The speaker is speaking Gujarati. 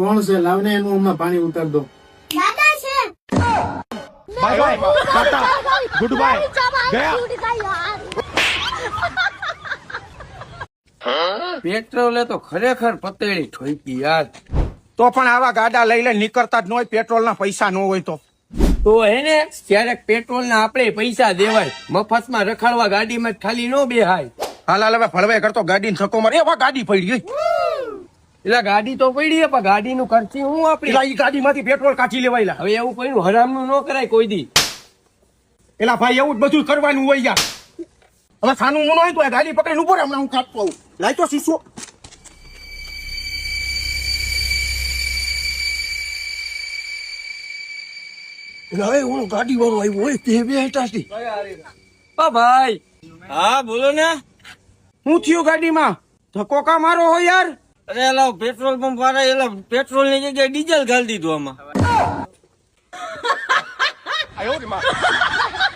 કોણ છે? લાવને એનું હમણાં પાણી ઉતાર દો. દાદા છે. Bye bye tata goodbye ગયા. પેટ્રોલે તો ખરેખર પતેડી ઠોકી યાર. તો પણ આવા ગાડા લઈ લઈ નીકળતા જ ન હોય પેટ્રોલ ના પૈસા ન હોય તો. તો હે ને ક્યારેક પેટ્રોલ ના આપણે પૈસા દેવાય. મફતમાં રખાડવા ગાડીમાં જ ખાલી નો બેહાય. હાલ હાલ હવે ભળવાય કરતો ગાડી ધક્કો મારે. એવા ગાડી પડી ગઈ. એટલે ગાડી તો પડી પણ ગાડી નું ખર્ચી હું આપડી એ ગાડી માંથી પેટ્રોલ કાઢી લેવાયેલા હવે એવું કોઈ હરામનું ન કરાય કોઈ દી. એલા ભાઈ એવું જ બધું કરવાનું હોય યાર. હવે સાનું મોનો હોય તો ગાડી પકડીને ઊભો રહે હમણાં હું કાપતો આવું. લાય તો શીશો. એલા હવે હું ગાડી વાળો આવ્યો હોય તે બે હેઠાથી. ઓ ભાઈ. હા બોલો ને. હું થયું ગાડીમાં? ધક્કો કા મારો હોય યાર? અરે એલા પેટ્રોલ પંપ વાળા એલા પેટ્રોલની જગ્યાએ ડીઝલ ઘાલી દીધું આમાં.